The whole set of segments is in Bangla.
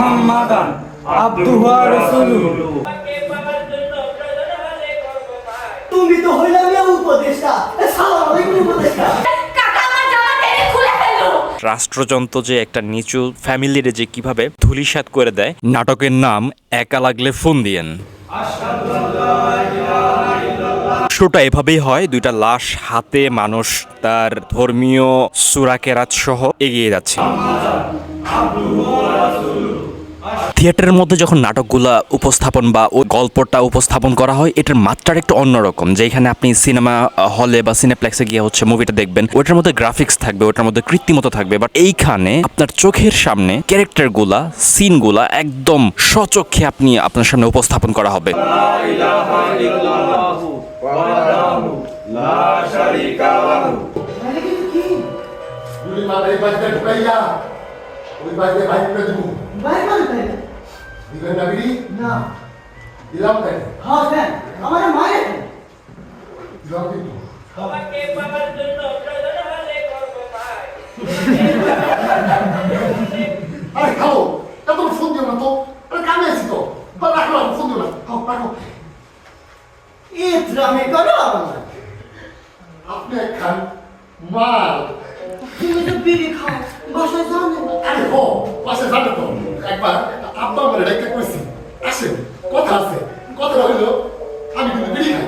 মুহাম্মাদান আবদুহু তুমি তো হইলাম ইয়া উপদেষ্টা। সালাম আলাইকুম উপদেষ্টা। রাষ্ট্রযন্ত্র যে একটা নিচু ফ্যামিলির যে কীভাবে ধুলিসাৎ করে দেয় নাটকের নাম একা লাগলে ফোন দিয়েন। শুরুটা এভাবেই হয় দুইটা লাশ হাতে মানুষ তার ধর্মীয় সুরাকেরাত সহ এগিয়ে যাচ্ছে। থিয়েটারের মধ্যে যখন নাটকগুলা উপস্থাপন বা ও গল্পটা উপস্থাপন করা হয়, এটার মাত্রাটা একটু অন্যরকম যেখানে আপনি সিনেমা হলে বা সিনেপ্লেক্সে গিয়ে হচ্ছে মুভিটা দেখবেন ওটার মধ্যে গ্রাফিক্স থাকবে ওটার মধ্যে কৃত্রিমতা থাকবে। বাট এইখানে আপনার চোখের সামনে ক্যারেক্টারগুলা, সিনগুলা একদম সচক্ষে আপনি আপনার সামনে উপস্থাপন করা হবে। ওই করে দিব। মানে তাই না? দিবেন না বিড়ি না দিলাম তাই হ্যাঁ কেন আমার মায়ের দিলাম কিন্তু আরে খাও এত ফোন দিও না তো আরে কামে আছি তো বা রাখো রাখো ফোন দিও না খাও রাখো এ করো আপনি খান মাল তুমি তো বিড়ি খাও বাসায় যাও না আরে হো পাশে যাবে তো একবার আব্বা আমার আসেন কথা আছে। কথা হইল, আমি কিন্তু বিড়ি খাই।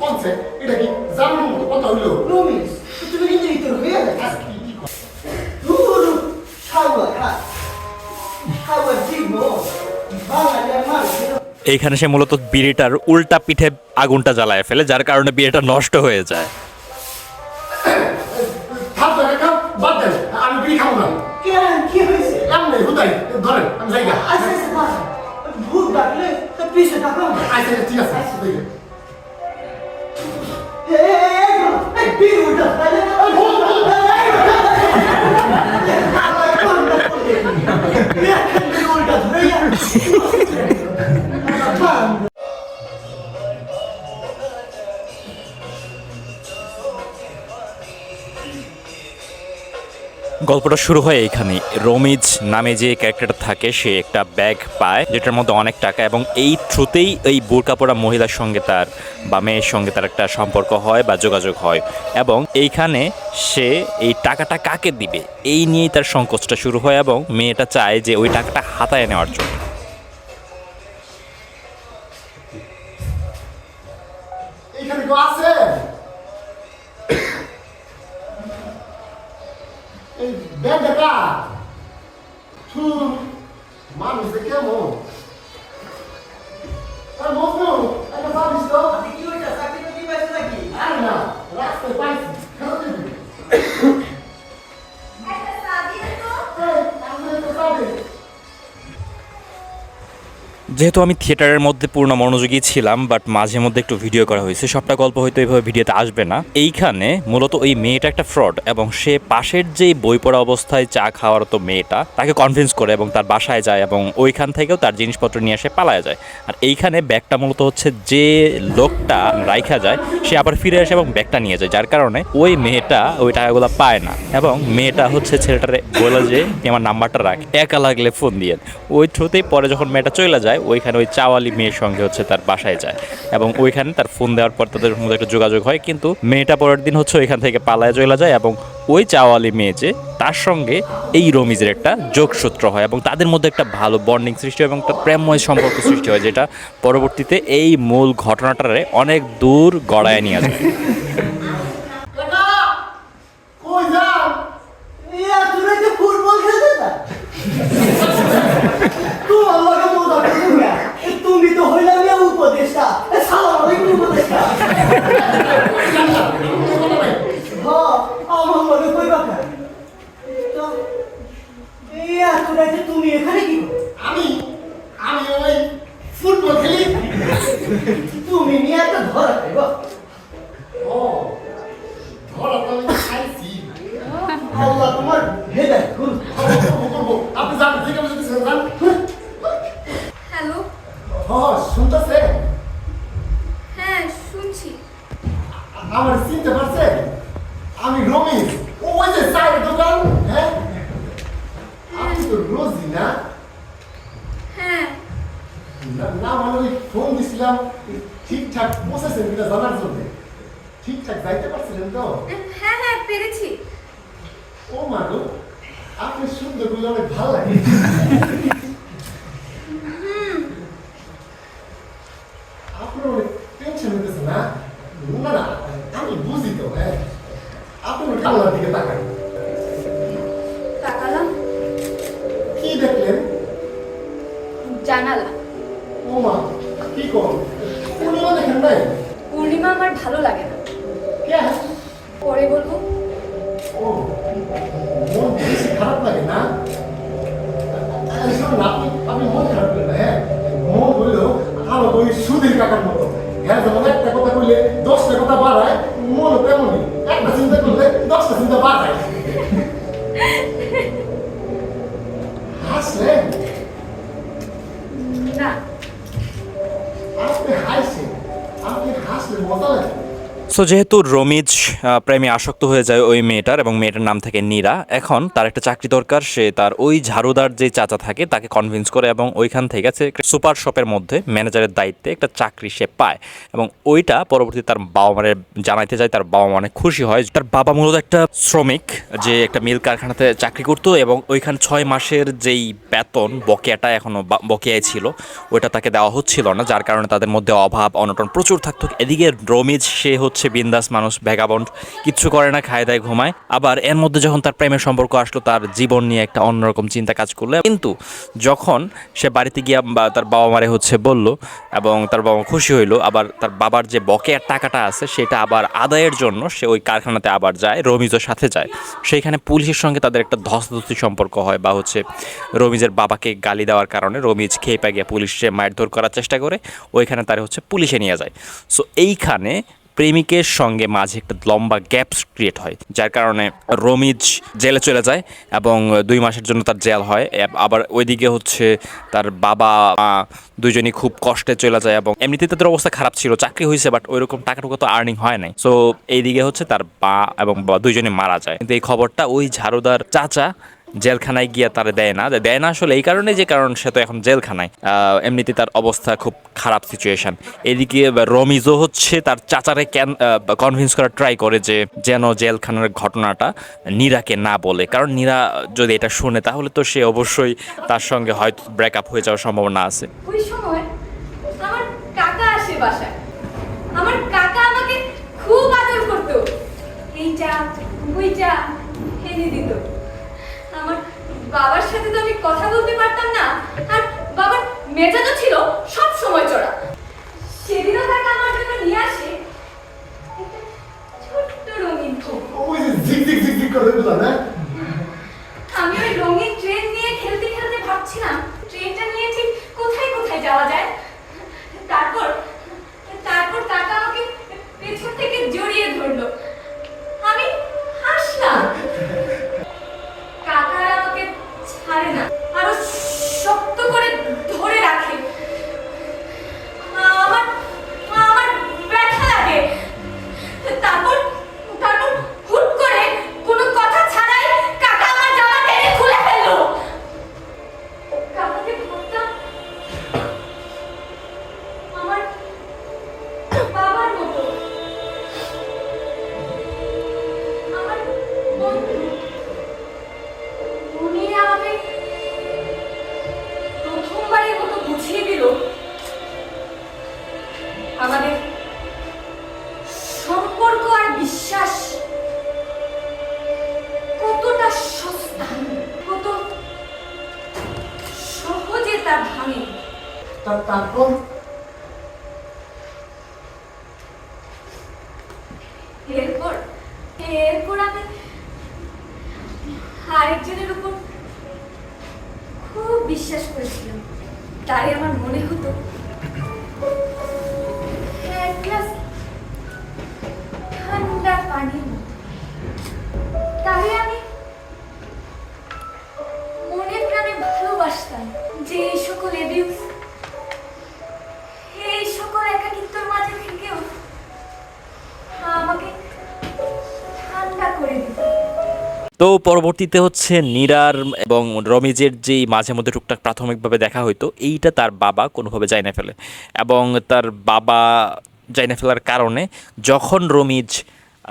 কোনছে এটা কি কথা হইল তুমি কিন্তু যাবে কি কি এইখানে সে মূলত বিড়িটার উল্টা পিঠে আগুনটা জ্বালায় ফেলে, যার কারণে বিয়েটা নষ্ট হয়ে যায়। ধরেন আমি যাই গা আচ্ছা আচ্ছা। ভূত ডাকলে পিছে ডাকো আচ্ছা ঠিক আছে ঠিক আছে এই এই বিড়ি উঠা তাহলে গল্পটা শুরু হয় এইখানে রমিজ নামে যে ক্যারেক্টারটা থাকে, সে একটা ব্যাগ পায়, যেটার মধ্যে অনেক টাকা এবং এই থ্রুতেই এই বোরকা পরা মহিলার সঙ্গে তার বা মেয়ের সঙ্গে তার একটা সম্পর্ক হয় বা যোগাযোগ হয় এবং এইখানে সে এই টাকাটা কাকে দিবে? এই নিয়েই তার সংকোচটা শুরু হয় এবং মেয়েটা চায় যে ওই টাকাটা হাতায় নেওয়ার জন্য। দেখা ছুর মানুষ যে কেমন আর মজনু একটা তো যেহেতু আমি থিয়েটারের মধ্যে পূর্ণ মনোযোগী ছিলাম বাট মাঝে মধ্যে একটু ভিডিও করা হয়েছে, সবটা গল্প হয়তো এইভাবে ভিডিওতে আসবে না। এইখানে মূলত ওই মেয়েটা একটা ফ্রড এবং সে পাশের যেই বই পড়া অবস্থায় চা খাওয়ার তো মেয়েটা, তাকে কনভিন্স করে এবং তার বাসায় যায় এবং ওইখান থেকেও তার জিনিসপত্র নিয়ে এসে পালায় যায়। আর এইখানে ব্যাগটা মূলত হচ্ছে যে লোকটা রাইখা যায়, সে আবার ফিরে আসে এবং ব্যাগটা নিয়ে যায়। যার কারণে ওই মেয়েটা ওই টাকাগুলো পায় না এবং মেয়েটা হচ্ছে ছেলেটারে বলে যে, "তুই আমার নাম্বারটা রাখ, একা লাগলে ফোন দিয়ে। ওই থ্রুতেই পরে যখন মেয়েটা চলে যায় ওইখানে ওই চাওয়ালি মেয়ের সঙ্গে হচ্ছে তার বাসায় যায় এবং ওইখানে তার ফোন দেওয়ার পর তাদের মধ্যে একটা যোগাযোগ হয়। কিন্তু মেয়েটা পরের দিন হচ্ছে ওইখান থেকে পালায় চলে যায় এবং ওই চাওয়ালি মেয়ে যে, তার সঙ্গে এই রমিজের একটা যোগসূত্র হয় এবং তাদের মধ্যে একটা ভালো বন্ডিং সৃষ্টি হয় এবং একটা প্রেমময় সম্পর্ক সৃষ্টি হয়, যেটা পরবর্তীতে এই মূল ঘটনাটারে অনেক দূর গড়ায় নিয়ে যায় দেখা কই যান ইয়া তুই তো ফুটবল খেলতে তা তোমার লগে মজা করব না এ তুমি তো হইলাম ইয়া উপদেষ্টা এ সালাম আলাইকুম উপদেষ্টা হ্যাঁ আমার লগে কইবা কেন তো ইয়া তুই তো তুমি নিয়ে একটা ধরা খাইবা ও খাইছি আল্লাহ তোমার হেদায়েত করুন। আপনি আছে হ্যালো ও শুনতেছে হ্যাঁ শুনছি আমার চিনতে পারছে আমি রমেশ ওই যে চায়ের দোকান হ্যাঁ? আপনি তো রোজি না। না না মানে ওই ফোন দিছিলাম ঠিকঠাক বসেছেন কিনা জানার জন্য। ঠিকঠাক যাইতে পারছিলেন তো? হ্যাঁ হ্যাঁ পেরেছি। ও মা গো আপনি সুন্দর বলে অনেক ভালো লাগে। ভালো লাগে না। পরে বলব। ও মন বেশি খারাপ লাগে না? আপনি আপনি মন খারাপ করেন না হ্যাঁ? মন হইল আমার ওই সুধীর কাকার মতো। হ্যাঁ যেমন একটা কথা কইলে দশটা কথা বাড়ায় মন তেমনই। একটা চিন্তা করলে দশটা চিন্তা বাড়ায়। হাসলেন? না। আপনি হাসছেন আপনি হাসলে মজা লাগে সো যেহেতু রমিজ প্রেমে আসক্ত হয়ে যায় ওই মেয়েটার এবং মেয়েটার নাম থাকে নীরা, এখন তার একটা চাকরি দরকার, সে তার ওই ঝাড়ুদার যে চাচা থাকে তাকে কনভিন্স করে এবং ওইখান থেকে আছে সুপার শপের মধ্যে ম্যানেজারের দায়িত্বে একটা চাকরি সে পায় এবং ওইটা পরবর্তী তার বাবা মারে জানাইতে যায়, তার বাবা মা অনেক খুশি হয়। তার বাবা মূলত একটা শ্রমিক যে একটা মিল কারখানাতে চাকরি করতো এবং ওইখানে ছয় মাসের যেই বেতন বকেয়াটা এখনও বকেয়ায় ছিল, ওইটা তাকে দেওয়া হচ্ছিল না, যার কারণে তাদের মধ্যে অভাব, অনটন প্রচুর থাকতো। এদিকে রমিজ, সে হচ্ছে বিন্দাস মানুষ ভ্যাগাবন্ড কিচ্ছু করে না, খায় দায়, ঘুমায়। আবার এর মধ্যে যখন তার প্রেমের সম্পর্ক আসলো, তার জীবন নিয়ে একটা অন্যরকম চিন্তা কাজ করল। কিন্তু যখন সে বাড়িতে গিয়ে বা তার বাবা মারে হচ্ছে বলল এবং তার বাবা খুশি হইল, আবার তার বাবার যে বকেয়ার টাকাটা আছে, সেটা আবার আদায়ের জন্য সে ওই কারখানাতে আবার যায়, রমিজের সাথে যায়। সেইখানে পুলিশের সঙ্গে তাদের একটা ধস্তাধস্তি সম্পর্ক হয় বা হচ্ছে রমিজের বাবাকে গালি দেওয়ার কারণে রমিজ খেয়ে পা গিয়ে পুলিশে মারধর করার চেষ্টা করে, ওইখানে তার হচ্ছে পুলিশে নিয়ে যায়। সো এইখানে প্রেমিকের সঙ্গে মাঝে একটা লম্বা গ্যাপস ক্রিয়েট হয়, যার কারণে রমিজ জেলে চলে যায় এবং দুই মাসের জন্য তার জেল হয়। আবার ওইদিকে হচ্ছে তার বাবা, মা দুজনই খুব কষ্টে চলে যায় এবং এমনিতে তাদের অবস্থা খারাপ ছিল, চাকরি হয়েছে বাট ওইরকম টাকা টুকু তো আর্নিং হয় নাই। সো এইদিকে হচ্ছে তার বা এবং দুইজনে মারা যায়। কিন্তু এই খবরটা ওই ঝাড়ুদার চাচা জেলখানায় গিয়ে তারা দেয় না। দেয় না আসলে এই কারণে যে কারণ সে তো এখন জেলখানায়। এমনিতে তার অবস্থা খুব খারাপ সিচুয়েশন এদিকে রমিজও হচ্ছে তার চাচারে ক্যান কনভিন্স করার ট্রাই করে যে যেন জেলখানার ঘটনাটা নীরাকে না বলে। কারণ নীরা যদি এটা শুনে, তাহলে তো সে অবশ্যই তার সঙ্গে হয়তো ব্রেকআপ হয়ে যাওয়ার সম্ভাবনা আছে। ওই সময় আমার কাকা আসে বাসায়। আমার কাকা আমাকে খুব আদর এইটা, ওইটা এনে দিত। বাবার সাথে তো আমি কথা বলতে পারতাম না। আর বাবার মেজাজও ছিল সব সময় চড়া। সেদিনও তাকে আমার জন্য নিয়ে আসে ছোট্ট রঙিন ওই যে ঝিক ঝিক ঝিক ঝিক করে দিলাম হ্যাঁ? আমি ওই রঙিন ট্রেন নিয়ে খেলতে খেলতে ভাবছিলাম ট্রেনটা নিয়ে ঠিক কোথায় কোথায় যাওয়া যায়? তারপর তারপর কাকা আমাকে পেছন থেকে জড়িয়ে ধরলো। আমি হাসলাম। ছাড়ে না আরও শক্ত করে বিশ্বাস করেছিলাম। তাই আমার মনে হতো গ্লাস ঠান্ডা মতো। তাই আমি মনে প্রাণে ভালোবাসতাম যে এই সকল এবিউস তো পরবর্তীতে হচ্ছে নীরার এবং রমিজের যেই মাঝে মধ্যে টুকটাক প্রাথমিকভাবে দেখা হইতো, এইটা তার বাবা কোনোভাবে যায় না ফেলে। এবং তার বাবা যায় না ফেলার কারণে যখন রমিজ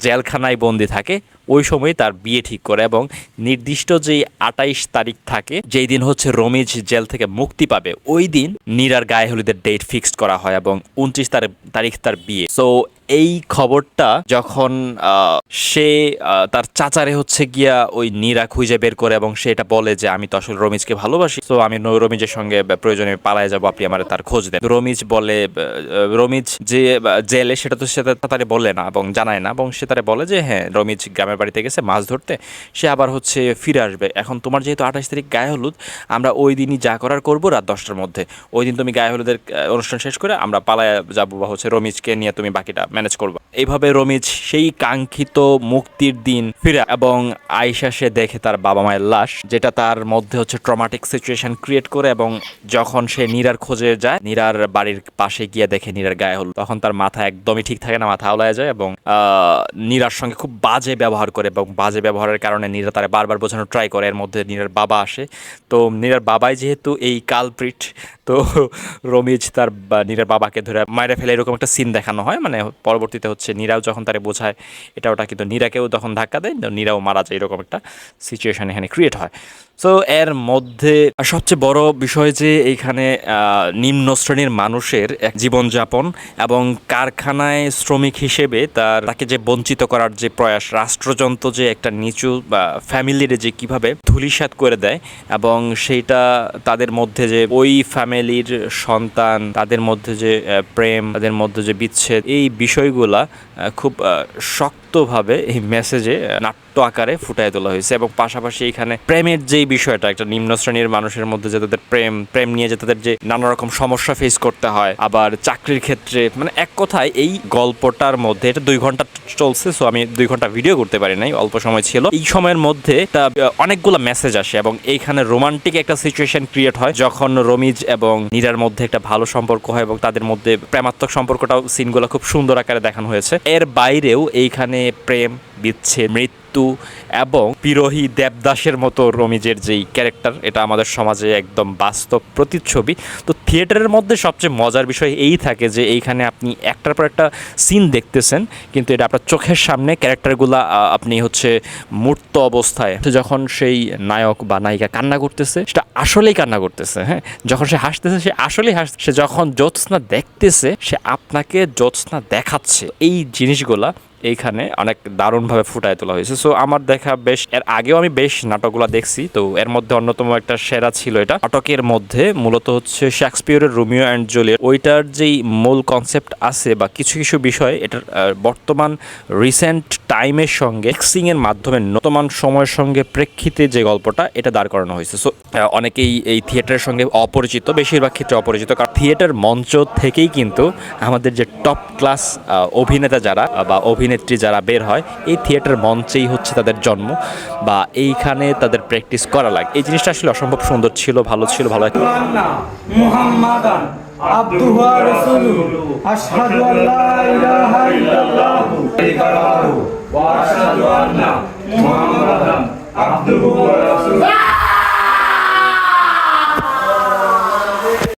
জেলখানায় বন্দি থাকে ওই সময় তার বিয়ে ঠিক করে এবং নির্দিষ্ট যেই আটাইশ তারিখ থাকে, যেই দিন হচ্ছে রমিজ জেল থেকে মুক্তি পাবে, ওই দিন নীরার গায়ে হলুদের ডেট ফিক্সড করা হয় এবং উনত্রিশ তারিখ তার বিয়ে। সো এই খবরটা যখন সে তার চাচারে হচ্ছে গিয়া ওই নীরা খুঁজে বের করে এবং সে এটা বলে যে, আমি তো আসলে রমিজকে ভালোবাসি। তো আমি রমিজের সঙ্গে প্রয়োজনে পালায় যাব, আপনি আমার তার খোঁজ দেন। রমিজ বলে রমিজ যে জেলে সেটা তো সে তাড়াতাড়ি বলে না এবং জানায় না এবং সে তারে বলে যে হ্যাঁ রমিজ গ্রামের বাড়িতে গেছে, মাছ ধরতে, সে আবার হচ্ছে ফিরে আসবে। এখন তোমার যেহেতু আঠাশ তারিখ গায়ে হলুদ, আমরা ওই দিনই যা করার করব রাত দশটার মধ্যে। ওই দিন তুমি গায়ে হলুদের অনুষ্ঠান শেষ করে আমরা পালায় যাব বা হচ্ছে রমিজকে নিয়ে তুমি বাকিটা ম্যানেজ করব। এইভাবে রমিজ সেই কাঙ্ক্ষিত মুক্তির দিন ফিরে এবং আয়সা সে দেখে তার বাবা মায়ের লাশ, যেটা তার মধ্যে হচ্ছে ট্রমাটিক সিচুয়েশন ক্রিয়েট করে এবং যখন সে নীরার খোঁজে যায়, নীরার বাড়ির পাশে গিয়ে দেখে নীরার গায়ে হলুদ, তখন তার মাথা একদমই ঠিক থাকে না, মাথা আওলায় যায় এবং নীরার সঙ্গে খুব বাজে ব্যবহার করে এবং বাজে ব্যবহারের কারণে নীরা তারা বারবার বোঝানোর ট্রাই করে, এর মধ্যে নীরার বাবা আসে। তো নীরার বাবাই যেহেতু এই কালপ্রিট, তো রমিজ তার নীরার বাবাকে ধরে মায়েরা ফেলে এরকম একটা সিন দেখানো হয়। মানে পরবর্তীতে হচ্ছে নীরাও যখন তারে বোঝায়, এটা ওটা কিন্তু নীরাকেও তখন ধাক্কা দেয় নীরাও মারা যায় এরকম একটা সিচুয়েশন এখানে ক্রিয়েট হয়। সো এর মধ্যে সবচেয়ে বড় বিষয় যে এইখানে নিম্ন শ্রেণির মানুষের এক জীবনযাপন এবং কারখানায় শ্রমিক হিসেবে তার তাকে যে বঞ্চিত করার যে প্রয়াস রাষ্ট্রযন্ত্র যে একটা নিচু বা ফ্যামিলির যে কীভাবে ধুলিসাৎ করে দেয় এবং সেইটা তাদের মধ্যে যে ওই ফ্যামিলির সন্তান তাদের মধ্যে যে প্রেম তাদের মধ্যে যে বিচ্ছেদ এই বিষয়গুলা খুব শক্তভাবে এই মেসেজে আহ, নাট্য আকারে ফুটাই তোলা হয়েছে এবং পাশাপাশি এখানে প্রেমের যেই বিষয়টা, একটা নিম্ন শ্রেণির মানুষের মধ্যে যে তাদের প্রেম প্রেম নিয়ে যে তাদের যে নানা রকম সমস্যা ফেস করতে হয়, আবার চাকরির ক্ষেত্রে মানে এক কথায় এই গল্পটার মধ্যে, এটা দুই ঘণ্টা চলছে সো আমি দুই ঘণ্টা ভিডিও করতে পারি নাই, অল্প সময় ছিল। এই সময়ের মধ্যে অনেকগুলো মেসেজ আসে এবং এইখানে রোমান্টিক একটা সিচুয়েশন ক্রিয়েট হয়, যখন রমিজ এবং নীরার মধ্যে একটা ভালো সম্পর্ক হয় এবং তাদের মধ্যে প্রেমাত্মক সম্পর্কটাও সিনগুলো খুব সুন্দর আকারে দেখানো হয়েছে। এর বাইরেও এইখানে প্রেম, বিচ্ছেদ, মৃত্যু এবং বিরোহী দেবদাসের মতো রমিজের যেই ক্যারেক্টার, এটা আমাদের সমাজে একদম বাস্তব প্রতিচ্ছবি। তো থিয়েটারের মধ্যে সবচেয়ে মজার বিষয় এই থাকে যে এইখানে আপনি একটার পর একটা সিন দেখতেছেন, কিন্তু এটা আপনার চোখের সামনে ক্যারেক্টারগুলা আপনি হচ্ছে মূর্ত অবস্থায় যখন সেই নায়ক বা নায়িকা কান্না করতেছে, সেটা আসলেই কান্না করতেছে হ্যাঁ? যখন সে হাসতেছে, সে আসলেই হাসছে সে যখন জ্যোৎস্না দেখতেছে, সে আপনাকে জ্যোৎস্না দেখাচ্ছে। এই জিনিসগুলা এইখানে অনেক দারুণভাবে ফুটায় তোলা হয়েছে। সো আমার দেখা বেশ, এর আগেও আমি বেশ নাটকগুলো দেখছি। তো, এর মধ্যে অন্যতম একটা সেরা ছিল এটা। নাটকের মধ্যে মূলত হচ্ছে শেক্সপিয়রের রোমিও অ্যান্ড জুলিয়েট। ওইটার যেই মূল কনসেপ্ট আছে বা কিছু কিছু বিষয়, এটার বর্তমান রিসেন্ট টাইমের সঙ্গে এর মাধ্যমে নতমান সময়ের সঙ্গে প্রেক্ষিতে যে গল্পটা, এটা দাঁড় করানো হয়েছে। সো অনেকেই এই থিয়েটারের সঙ্গে অপরিচিত, বেশিরভাগ ক্ষেত্রে অপরিচিত। কারণ থিয়েটার মঞ্চ থেকেই কিন্তু আমাদের যে টপ ক্লাস অভিনেতা যারা বা বা অভিনেত্রী যারা বের হয় এই থিয়েটার মঞ্চেই হচ্ছে তাদের জন্ম বা এইখানে তাদের প্র্যাকটিস করা লাগে। এই জিনিসটা আসলে অসম্ভব সুন্দর ছিল ভালো ছিল ভালো আশহাদু আল্লা